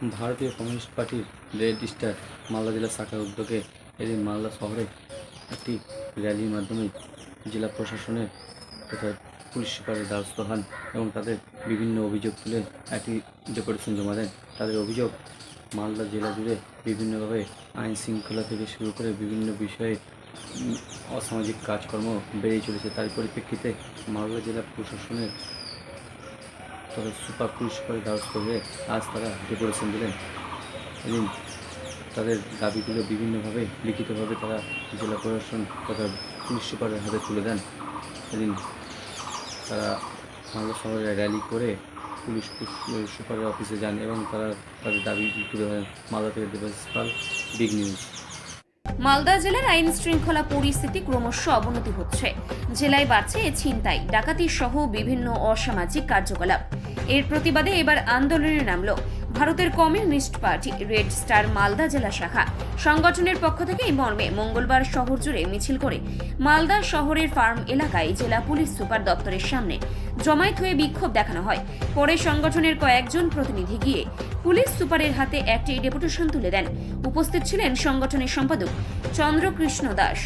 ভারতীয় কমিউনিস্ট পার্টির red star Malda জেলা শাখার উদ্যোগে এদিন মালদা শহরে একটি র্যালির মাধ্যমে জেলা প্রশাসনের তথা পুলিশ সুপারের দ্বারস্থ হন এবং তাদের বিভিন্ন অভিযোগ তুলে একটি ডেপুটেশন জমা দেন। তাদের অভিযোগ, মালদা জেলা জুড়ে বিভিন্নভাবে আইন শৃঙ্খলা থেকে শুরু করে বিভিন্ন বিষয়ে অসামাজিক কাজকর্ম বেড়েই চলেছে। তার পরিপ্রেক্ষিতে মালদা জেলা প্রশাসনের তবে সুপার পুলিশ সুপারের দ্বারস্থ আজ তারা ডেকোরেশন দিলেন। এদিন তাদের দাবিগুলো বিভিন্নভাবে, লিখিতভাবে তারা জেলা প্রশাসন তথা পুলিশ সুপারের হাতে তুলে দেন। এদিন তারা মালদা শহরে র্যালি করে পুলিশ সুপারের অফিসে যান এবং তারা তাদের দাবি তুলে ধরেন মালদা থেকে দেবাশিস বিগ নিউজ মালদা জেলার আইন শৃঙ্খলা পরিস্থিতি ক্রমশ অবনতি হচ্ছে। জেলায় বাড়ছে ছিনতাই ডাকাতি সহ বিভিন্ন অসামাজিক কার্যকলাপ। এর প্রতিবাদে এবার আন্দোলনে নামল ভারতের communist party, red star Malda জেলা শাখা। সংগঠনের পক্ষ থেকে এই মর্মে মঙ্গলবার শহর জুড়ে মিছিল করে মালদা শহরের ফার্ম এলাকায় জেলা পুলিশ সুপার দপ্তরের সামনে জমায়েত হয়ে বিক্ষোভ দেখানো হয়। পরে সংগঠনের কয়েকজন প্রতিনিধি গিয়ে পুলিশ সুপারের হাতে একটি ডেপুটেশন তুলে দেন। উপস্থিত ছিলেন সংগঠনের সম্পাদক চন্দ্রকৃষ্ণ দাস।